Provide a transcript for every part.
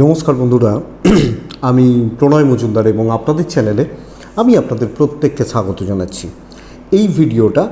নমস্কার বন্ধুরা, আমি প্রণয় মজুমদার এবং আপনাদের চ্যানেলে আমি আপনাদের প্রত্যেককে স্বাগত জানাচ্ছি। এই ভিডিওটা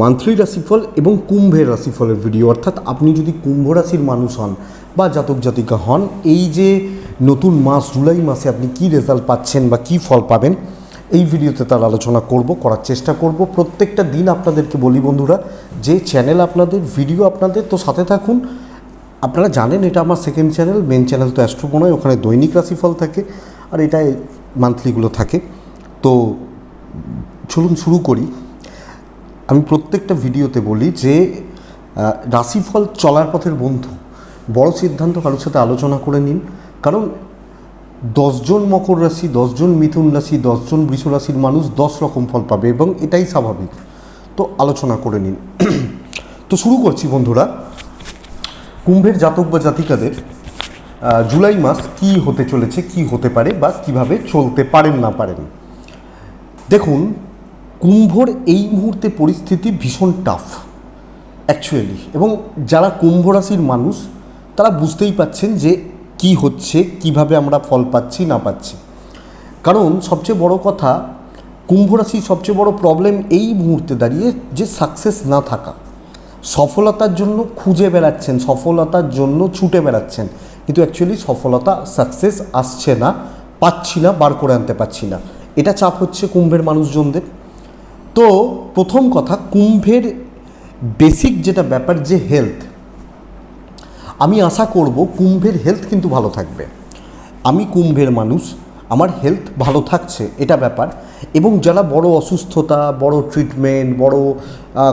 মান্থলি রাশিফল এবং কুম্ভের রাশিফলের ভিডিও, অর্থাৎ আপনি যদি কুম্ভ রাশির মানুষ হন বা জাতক জাতিকা হন, এই যে নতুন মাস জুলাই মাসে আপনি কি রেজাল্ট পাচ্ছেন বা কি ফল পাবেন, এই ভিডিওতে তার আলোচনা করব, করার চেষ্টা করব। প্রত্যেকটা দিন আপনাদেরকে বলি বন্ধুরা, যে চ্যানেল আপনাদের ভিডিও আপনাদের, তো সাথে থাকুন। আপনারা জানেন, এটা আমার সেকেন্ড চ্যানেল মেন চ্যানেল তো অ্যাস্ট্রোপো নয় ওখানে দৈনিক রাশিফল থাকে, আর এটাই মান্থলিগুলো থাকে। তো চলুন শুরু করি। আমি প্রত্যেকটা ভিডিওতে বলি যে রাশিফল চলার পথের বন্ধু। বড় সিদ্ধান্ত কারোর সাথে আলোচনা করে নিন। কারণ দশজন মকর রাশি, দশজন মিথুন রাশি, দশজন বৃষ রাশির মানুষ দশ রকম ফল পাবে এবং এটাই স্বাভাবিক। তো আলোচনা করে নিন। তো শুরু করছি বন্ধুরা। কুম্ভের জাতক বা জাতিকাদের জুলাই মাস কি হতে চলেছে, কি হতে পারে বা কীভাবে চলতে পারেন না পারেন? দেখুন, কুম্ভর এই মুহূর্তে পরিস্থিতি ভীষণ টাফ অ্যাকচুয়ালি এবং যারা কুম্ভ রাশির মানুষ, তারা বুঝতেই পাচ্ছেন যে কি হচ্ছে, কীভাবে আমরা ফল পাচ্ছি, না পাচ্ছি। কারণ সবচেয়ে বড় কথা, কুম্ভ রাশির সবচেয়ে বড় প্রবলেম এই মুহূর্তে দাঁড়িয়ে যে সাকসেস না থাকা। সফলতার জন্য খুঁজে বেড়াচ্ছেন, সফলতার জন্য ছুটে বেড়াচ্ছেন। কিন্তু অ্যাকচুয়ালি সফলতা সাকসেস আসছে না, পাচ্ছি না, বার করে আনতে পারছি না। এটা চাপ হচ্ছে কুম্ভের মানুষজনদের। তো প্রথম কথা, কুম্ভের বেসিক যেটা ব্যাপার যে হেলথ আমি আশা করব কুম্ভের হেলথ কিন্তু ভালো থাকবে। আমি কুম্ভের মানুষ আমার হেলথ ভালো থাকছে, এটা ব্যাপার। এবং যারা বড় অসুস্থতা, বড় ট্রিটমেন্ট বড়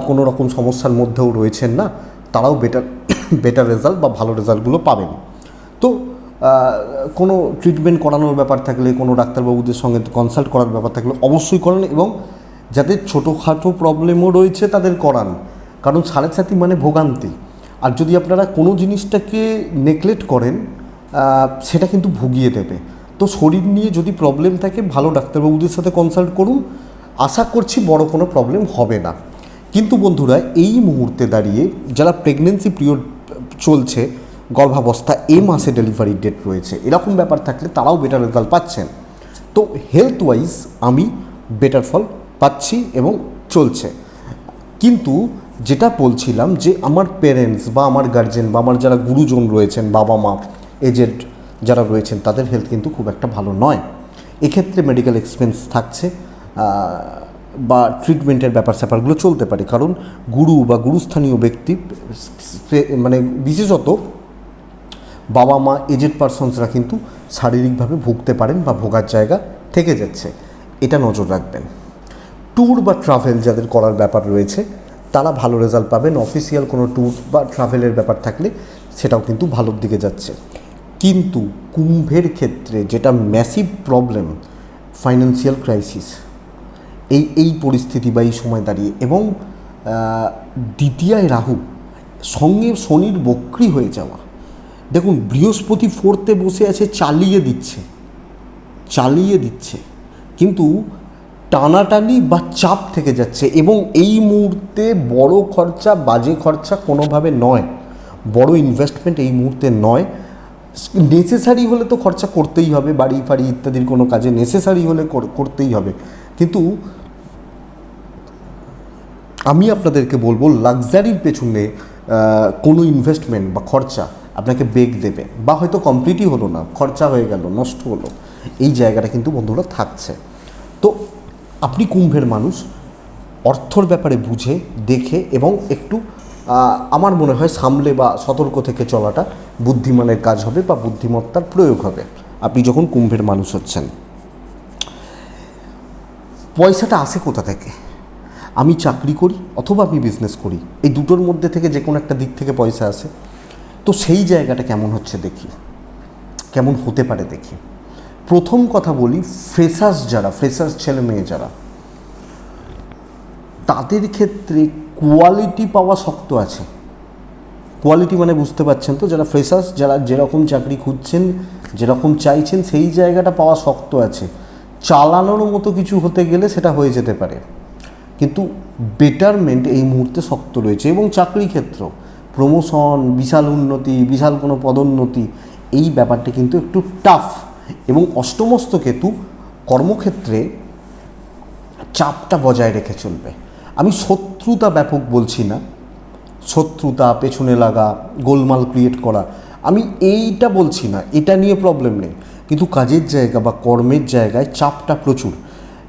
কোনো রকম সমস্যার মধ্যেও রয়েছেন না, তারাও বেটার বেটার রেজাল্ট বা ভালো রেজাল্টগুলো পাবেন। তো কোনো ট্রিটমেন্ট করানোর ব্যাপার থাকলে, কোনো ডাক্তারবাবুদের সঙ্গে কনসাল্ট করার ব্যাপার থাকলে অবশ্যই করান এবং যাদের ছোটোখাটো প্রবলেমও রয়েছে, তাদের করান। কারণ সাড়ে সাথী মানে ভোগান্তি। আর যদি আপনারা কোনো জিনিসটাকে নেগলেক্ট করেন সেটা কিন্তু ভুগিয়ে দেবে। তো শরীর নিয়ে যদি প্রবলেম থাকে, ভালো ডাক্তারবাবুদের সাথে কনসাল্ট করুন। আশা করছি বড় কোনো প্রবলেম হবে না। কিন্তু বন্ধুরা, এই মুহূর্তে দাঁড়িয়ে যারা প্রেগনেন্সি পিরিয়ড চলছে, গর্ভাবস্থা এ মাসে ডেলিভারি ডেট রয়েছে, এরকম ব্যাপার থাকলে তারাও বেটার রেজাল্ট পাচ্ছেন। তো হেলথ ওয়াইজ আমি বেটার ফল পাচ্ছি এবং চলছে। কিন্তু যেটা বলছিলাম যে, আমার পেরেন্টস বা আমার গার্জেন বা আমার যারা গুরুজন রয়েছেন বাবা মা এজেড যারা রয়েছেন, তাদের হেলথ কিন্তু খুব একটা ভালো নয়। এক্ষেত্রে মেডিকেল এক্সপেন্স থাকছে বা ট্রিটমেন্টের ব্যাপার স্যাপারগুলো চলতে পারে। কারণ গুরু বা গুরুস্থানীয় ব্যক্তি মানে বিশেষত বাবা মা এজেড পারসনসরা কিন্তু শারীরিকভাবে ভুগতে পারেন বা ভোগার জায়গা থেকে যাচ্ছে। এটা নজর রাখবেন। ট্যুর বা ট্রাভেল যাদের করার ব্যাপার রয়েছে, তারা ভালো রেজাল্ট পাবেন। অফিসিয়াল কোনো ট্যুর বা ট্রাভেলের ব্যাপার থাকলে সেটাও কিন্তু ভালোর দিকে যাচ্ছে। কিন্তু কুম্ভের ক্ষেত্রে যেটা ম্যাসিভ প্রবলেম ফাইন্যান্সিয়াল ক্রাইসিস এই এই পরিস্থিতি বা এই সময় দাঁড়িয়ে এবং আহ, দ্বিতীয়ায় রাহু সঙ্গে শনির বক্রি হয়ে যাওয়া। দেখুন বৃহস্পতি ফোর্থে বসে আছে চালিয়ে দিচ্ছে। চালিয়ে দিচ্ছে। কিন্তু টানাটানি বা চাপ থেকে যাচ্ছে এবং এই মুহূর্তে বড় খরচা বাজে খরচা কোনোভাবে নয়। বড় ইনভেস্টমেন্ট এই মুহূর্তে নয়। নেসেসারি হলে তো খরচা করতেই হবে, বাড়ি ফাড়ি ইত্যাদির কোনো কাজে নেসেসারি হলে করতেই হবে। কিন্তু আমি আপনাদেরকে বলব লাক্সারির পেছনে কোনো ইনভেস্টমেন্ট বা খরচা আপনাকে বেগ দেবে বা হয়তো কমপ্লিটই হলো না, খরচা হয়ে গেল, নষ্ট হলো, এই জায়গাটা কিন্তু বন্ধুরা থাকছে। তো আপনি কুম্ভের মানুষ, অর্থর ব্যাপারে বুঝে, দেখে এবং একটু আমার মনে হয় সামলে বা সতর্ক থেকে চলাটা বুদ্ধিমানের কাজ হবে বা বুদ্ধিমত্তার প্রয়োগ হবে। আপনি যখন কুম্ভের মানুষ হচ্ছেন, পয়সাটা আসে কোথা থেকে? আমি চাকরি করি অথবা আমি বিজনেস করি, এই দুটোর মধ্যে থেকে যে কোনো একটা দিক থেকে পয়সা আসে। তো সেই জায়গাটা কেমন হচ্ছে দেখি, কেমন হতে পারে দেখি। প্রথম কথা বলি ফ্রেশার্স যারা ফ্রেশার্স ছেলে মেয়ে যারা, তাদের ক্ষেত্রে কোয়ালিটি পাওয়া শক্ত আছে। কোয়ালিটি মানে বুঝতে পারছেন তো? যারা ফ্রেশার্স যারা যেরকম চাকরি খুঁজছেন, যেরকম চাইছেন, সেই জায়গাটা পাওয়া শক্ত আছে। চালানোর মতো কিছু হতে গেলে সেটা হয়ে যেতে পারে। কিন্তু বেটারমেন্ট এই মুহূর্তে শক্ত রয়েছে এবং চাকরি ক্ষেত্র প্রমোশন বিশাল উন্নতি, বিশাল কোনো পদোন্নতি, এই ব্যাপারটা কিন্তু একটু টাফ এবং অষ্টমস্ত কেতু কর্মক্ষেত্রে চাপটা বজায় রেখে চলবে। আমি শত্রুতা ব্যাপক বলছি না। শত্রুতা, পেছনে লাগা, গোলমাল ক্রিয়েট করা। আমি এইটা বলছি না, এটা নিয়ে প্রবলেম নেই। কিন্তু কাজের জায়গা বা কর্মের জায়গায় চাপটা প্রচুর।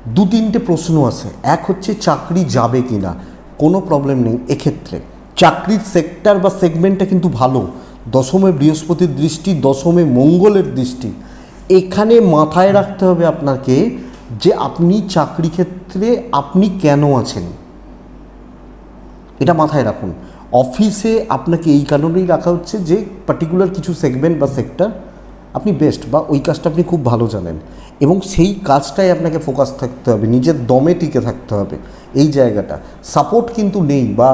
দু তিনটে প্রশ্ন আছে। এক হচ্ছে, চাকরি যাবে কি না কোনো প্রবলেম নেই এক্ষেত্রে। চাকরির সেক্টর বা সেগমেন্টটা কিন্তু ভালো। দশমে বৃহস্পতির দৃষ্টি, দশমে মঙ্গলের দৃষ্টি। এখানে মাথায় রাখতে হবে আপনাকে যে আপনি চাকরি ক্ষেত্রে আপনি কেন আছেন? এটা মাথায় রাখুন। অফিসে আপনাকে এই কারণেই রাখা হচ্ছে যে পার্টিকুলার কিছু সেগমেন্ট বা সেক্টর আপনি বেস্ট বা ওই কাজটা আপনি খুব ভালো জানেন। এবং সেই কাজটাই আপনাকে ফোকাস থাকতে হবে, নিজের দমে টিকে থাকতে হবে এই জায়গাটা। সাপোর্ট কিন্তু নেই বা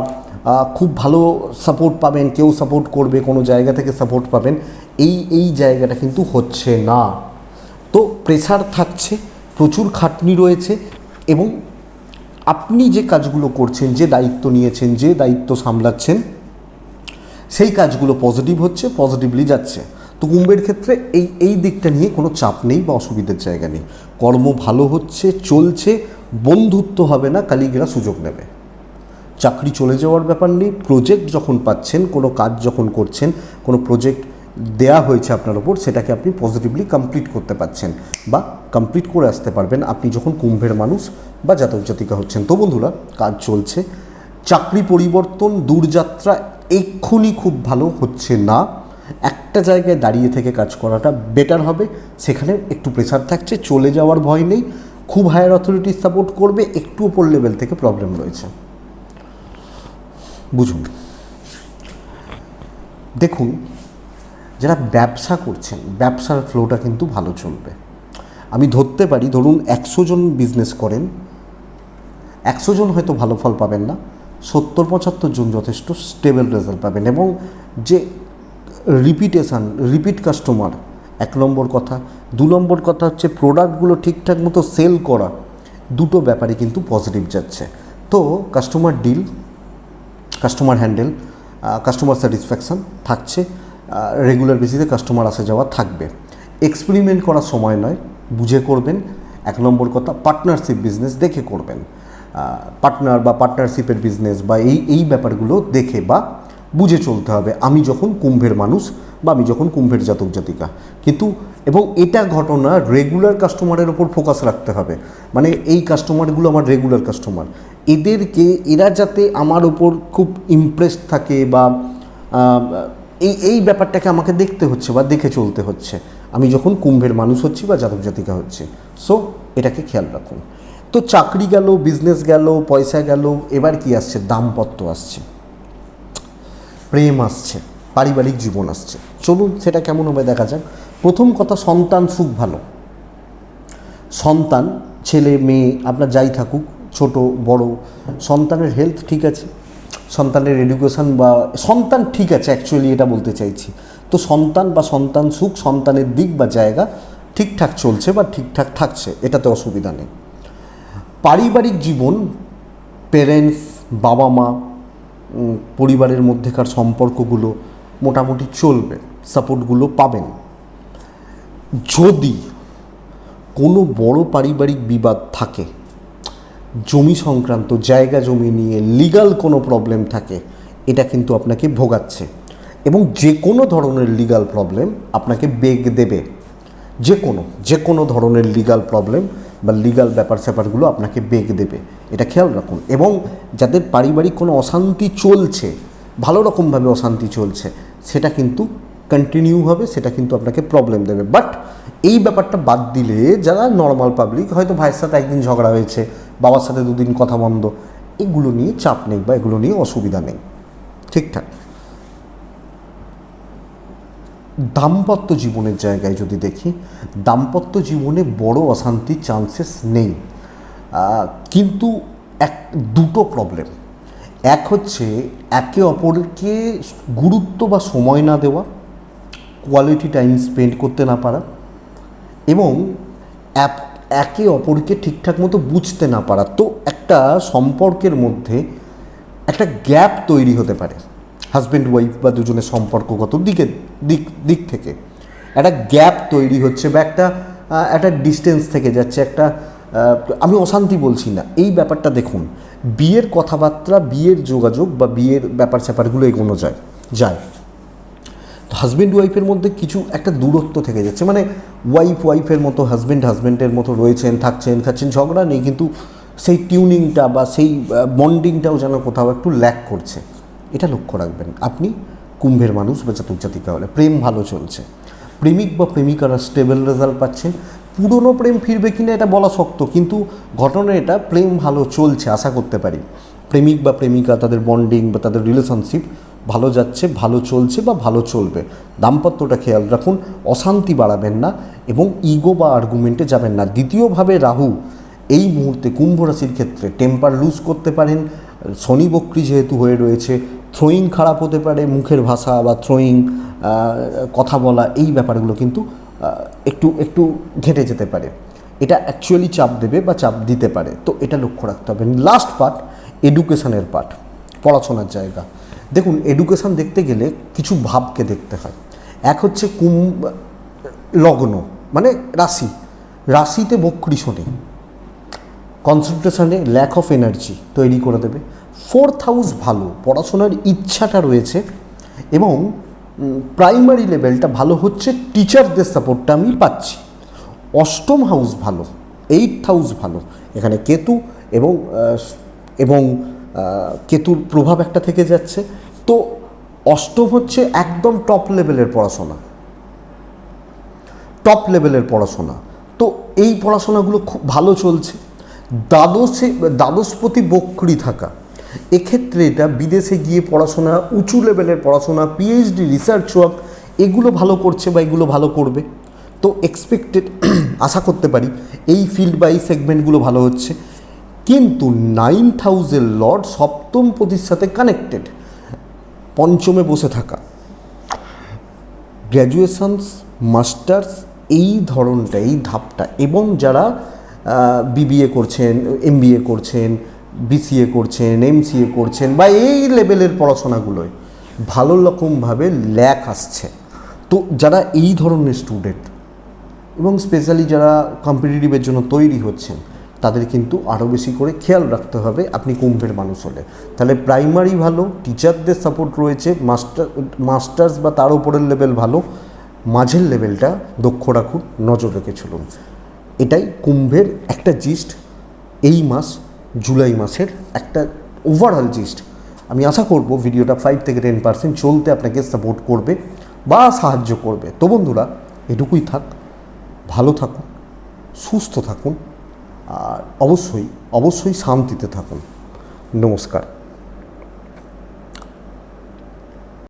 খুব ভালো সাপোর্ট পাবেন, কেউ সাপোর্ট করবে, কোনো জায়গা থেকে সাপোর্ট পাবেন, এই এই জায়গাটা কিন্তু হচ্ছে না। তো প্রেসার থাকছে, প্রচুর খাটনি রয়েছে এবং আপনি যে কাজগুলো করছেন, যে দায়িত্ব নিয়েছেন, যে দায়িত্ব সামলাচ্ছেন, সেই কাজগুলো পজিটিভ হচ্ছে পজিটিভলি যাচ্ছে। তো কুম্ভের ক্ষেত্রে এই এই দিকটা নিয়ে কোনো চাপ নেই বা অসুবিধার জায়গা নেই। কর্ম ভালো হচ্ছে, চলছে, বন্ধুত্ব হবে না কালিগেরা সুযোগ নেবে। চাকরি চলে যাওয়ার ব্যাপার নেই প্রজেক্ট যখন পাচ্ছেন, কোনো কাজ যখন করছেন, কোনো প্রজেক্ট দেয়া হয়েছে আপনার ওপর, সেটাকে আপনি পজিটিভলি কমপ্লিট করতে পারছেন বা কমপ্লিট করে আসতে পারবেন। আপনি যখন কুম্ভের মানুষ বা জাতক জাতিকা হচ্ছেন। তো বন্ধুরা, কাজ চলছে। চাকরি পরিবর্তন, দূরযাত্রা এক্ষুনি খুব ভালো হচ্ছে না। একটা জায়গায় দাঁড়িয়ে থেকে কাজ করাটা বেটার হবে। সেখানে একটু প্রেশার থাকছে, চলে যাওয়ার ভয় নেই। খুব হায়ার অথরিটি সাপোর্ট করবে একটু ওপর লেভেল থেকে প্রবলেম রয়েছে। বুঝুন। দেখুন, যারা ব্যবসা করছেন, ব্যবসার ফ্লোটা কিন্তু ভালো চলবে। আমি ধরতে পারি, ধরুন একশো জন বিজনেস করেন একশো জন হয়তো ভালো ফল পাবেন না, সত্তর পঁচাত্তর জন যথেষ্ট স্টেবল রেজাল্ট পাবেন এবং যে রিপিটেশান রিপিট কাস্টমার এক নম্বর কথা। দু নম্বর কথা হচ্ছে প্রোডাক্টগুলো ঠিকঠাক মতো সেল করা, দুটো ব্যাপারে কিন্তু পজিটিভ যাচ্ছে। তো customer deal customer handle customer satisfaction থাকছে রেগুলার বেসিসে কাস্টমার আসা যাওয়া থাকবে। এক্সপেরিমেন্ট করার সময় নয়, বুঝে করবেন। এক নম্বর কথা পার্টনারশিপ বিজনেস দেখে করবেন। পার্টনার বা পার্টনারশিপের বিজনেস বা এই এই ব্যাপারগুলো দেখে বা বুঝে চলতে হবে, আমি যখন কুম্ভের মানুষ বা আমি যখন কুম্ভের জাতক জাতিকা। কিন্তু, এবং এটা ঘটনা রেগুলার কাস্টমারের ওপর ফোকাস রাখতে হবে। মানে এই কাস্টমারগুলো আমার রেগুলার কাস্টমার এদেরকে, এরা যাতে আমার ওপর খুব ইমপ্রেসড থাকে বা এই এই ব্যাপারটাকে আমাকে দেখতে হচ্ছে বা দেখে চলতে হচ্ছে। আমি যখন কুম্ভের মানুষ হচ্ছি বা জাতক জাতিকা হচ্ছে। সো এটাকে খেয়াল রাখুন। তো চাকরি গেল বিজনেস গেল, পয়সা গেল, এবার কি আসছে? দাম্পত্য আসছে। প্রেম আসছে, পারিবারিক জীবন আসছে। চলুন সেটা কেমন হবে দেখা যাক। প্রথম কথা, সন্তান সুখ ভালো। সন্তান, ছেলে, মেয়ে, আপনার যাই থাকুক, ছোট, বড়, সন্তানের হেলথ ঠিক আছে। সন্তানের এডুকেশন বা, সন্তান ঠিক আছে অ্যাকচুয়ালি এটা বলতে চাইছি। তো সন্তান বা সন্তান সুখ, সন্তানের দিক বা জায়গা ঠিকঠাক চলছে বা ঠিকঠাক থাকছে, এটাতে অসুবিধা নেই। পারিবারিক জীবন পেরেন্টস বাবা মা পরিবারের মধ্যেকার সম্পর্কগুলো মোটামুটি চলবে, সাপোর্টগুলো পাবেন। যদি কোনো বড় পারিবারিক বিবাদ থাকে, জমি সংক্রান্ত, জায়গা জমি নিয়ে লিগাল কোনো প্রবলেম থাকে, এটা কিন্তু আপনাকে ভোগাচ্ছে এবং যে কোনো ধরনের লিগাল প্রবলেম আপনাকে বেগ দেবে। যে কোনো যে কোনো ধরনের লিগাল প্রবলেম বা লিগাল ব্যাপার স্যাপারগুলো আপনাকে বেগ দেবে। এটা খেয়াল রাখুন। এবং যাদের পারিবারিক কোনো অশান্তি চলছে, ভালো রকমভাবে অশান্তি চলছে, সেটা কিন্তু কন্টিনিউ হবে, সেটা কিন্তু আপনাকে প্রবলেম দেবে। বাট এই ব্যাপারটা বাদ দিলে যারা নর্মাল পাবলিক হয়তো ভাইয়ের সাথে একদিন ঝগড়া হয়েছে, বাবার সাথে দুদিন কথা বন্ধ, এগুলো নিয়ে চাপ নেই বা এগুলো নিয়ে অসুবিধা নেই। ঠিকঠাক। দাম্পত্য জীবনের জায়গায় যদি দেখি, দাম্পত্য জীবনে বড় অশান্তির চান্সেস নেই। কিন্তু এক, দুটো প্রবলেম এক হচ্ছে একে অপরকে গুরুত্ব বা সময় না দেওয়া কোয়ালিটি টাইম স্পেন্ড করতে না পারা এবং একে অপরকে ঠিকঠাক মতো বুঝতে না পারা। তো একটা সম্পর্কের মধ্যে একটা গ্যাপ তৈরি হতে পারে। হাজব্যান্ড ওয়াইফ বা দুজনের সম্পর্কগত দিকের দিক দিক থেকে। একটা গ্যাপ তৈরি হচ্ছে বা একটা একটা ডিস্টেন্স থেকে যাচ্ছে, একটা আমি অশান্তি বলছি না। এই ব্যাপারটা দেখুন, বিয়ের কথাবার্তা, বিয়ের যোগাযোগ বা বিয়ের ব্যাপার স্যাপারগুলো এগোনো যায় যায়। তো হাজব্যান্ড ওয়াইফের মধ্যে কিছু একটা দূরত্ব থেকে যাচ্ছে। মানে ওয়াইফ ওয়াইফের মতো হাজব্যান্ড হাজব্যান্ডের মতো রয়েছেন, থাকছেন, খাচ্ছেন, ঝগড়া নেই, কিন্তু সেই টিউনিংটা বা সেই বন্ডিংটাও যেন কোথাও একটু ল্যাক করছে। এটা লক্ষ্য রাখবেন। আপনি কুম্ভের মানুষ বা জাতিকা হলে প্রেম ভালো চলছে। প্রেমিক বা প্রেমিকারা স্টেবল রেজাল্ট পাচ্ছেন পুরনো প্রেম ফিরবে কিনা এটা বলা শক্ত, কিন্তু ঘটনা এটা প্রেম ভালো চলছে, আশা করতে পারি। প্রেমিক বা প্রেমিকা তাদের বন্ডিং বা তাদের রিলেশনশিপ ভালো যাচ্ছে, ভালো চলছে বা ভালো চলবে। দাম্পত্যটা খেয়াল রাখুন, অশান্তি বাড়াবেন না এবং ইগো বা আর্গুমেন্টে যাবেন না। দ্বিতীয়ভাবে রাহু, এই মুহূর্তে কুম্ভ রাশির ক্ষেত্রে টেম্পার লুজ করতে পারেন। শনি বক্রি যেহেতু হয়ে রয়েছে থ্রোয়িং খারাপ হতে পারে, মুখের ভাষা বা থ্রোয়িং কথা বলা, এই ব্যাপারগুলো কিন্তু একটু একটু ঘেঁটে যেতে পারে। এটা অ্যাকচুয়ালি চাপ দেবে বা চাপ দিতে পারে। তো এটা লক্ষ্য রাখতে হবে। লাস্ট পার্ট এডুকেশনের পার্ট পড়াশোনার জায়গা। দেখুন এডুকেশন দেখতে গেলে কিছু ভাবকে দেখতে হয়। এক হচ্ছে কুম, লগ্ন মানে রাশি। রাশিতে বক্রি শনি। কনসেন্ট্রেশনে ল্যাক অফ এনার্জি তৈরি করে দেবে। ফোর্থ হাউস ভালো, পড়াশোনার ইচ্ছাটা রয়েছে এবং প্রাইমারি লেভেলটা ভালো হচ্ছে, টিচারদের সাপোর্টটা আমি পাচ্ছি। অষ্টম হাউস ভালো এইট হাউস ভালো, এখানে কেতু এবং এবং কেতুর প্রভাব একটা থেকে যাচ্ছে। তো অষ্টম হচ্ছে একদম টপ লেভেলের পড়াশোনা। টপ লেভেলের পড়াশোনা। তো এই পড়াশোনাগুলো খুব ভালো চলছে। দ্বাদশে, দ্বাদশপতি বক্রি থাকা। এক্ষেত্রে এটা বিদেশে গিয়ে পড়াশোনা, উঁচু লেভেলের পড়াশোনা পিএইচডি রিসার্চ ওয়ার্ক এগুলো ভালো করছে বা এগুলো ভালো করবে? তো এক্সপেক্টেড আশা করতে পারি এই ফিল্ড বা এই সেগমেন্টগুলো ভালো হচ্ছে। কিন্তু নাইন হাউসের লর্ড সপ্তম পতির সাথে কানেক্টেড পঞ্চমে বসে থাকা। গ্র্যাজুয়েশনস মাস্টার্স এই ধরনটা, এই ধাপটা, এবং যারা বিবিএ করছেন এমবিএ করছেন বিসিএ করছেন এমসিএ করছেন বা এই লেভেলের পড়াশোনাগুলোয় ভালো রকমভাবে ল্যাক আসছে। তো যারা এই ধরনের স্টুডেন্ট এবং স্পেশালি যারা কম্পিটিটিভের জন্য তৈরি হচ্ছেন, তাদের কিন্তু আরও বেশি করে খেয়াল রাখতে হবে আপনি কুম্ভের মানুষ হলে। তাহলে প্রাইমারি ভালো, টিচারদের সাপোর্ট রয়েছে, মাস্টার, মাস্টার্স বা তার উপরের লেভেল ভালো, মাঝের লেভেলটা দক্ষ রাখুন, নজর রেখে চলুন। এটাই কুম্ভের একটা জিস্ট এই মাস জুলাই মাসের একটা ওভারঅল জিস্ট আমি আশা করব ভিডিওটা ফাইভ থেকে টেন পার্সেন্ট চলতে আপনাকে সাপোর্ট করবে বা সাহায্য করবে। তো বন্ধুরা, এটুকুই থাক, ভালো থাকুন, সুস্থ থাকুন, আর অবশ্যই অবশ্যই শান্তিতে থাকুন। নমস্কার।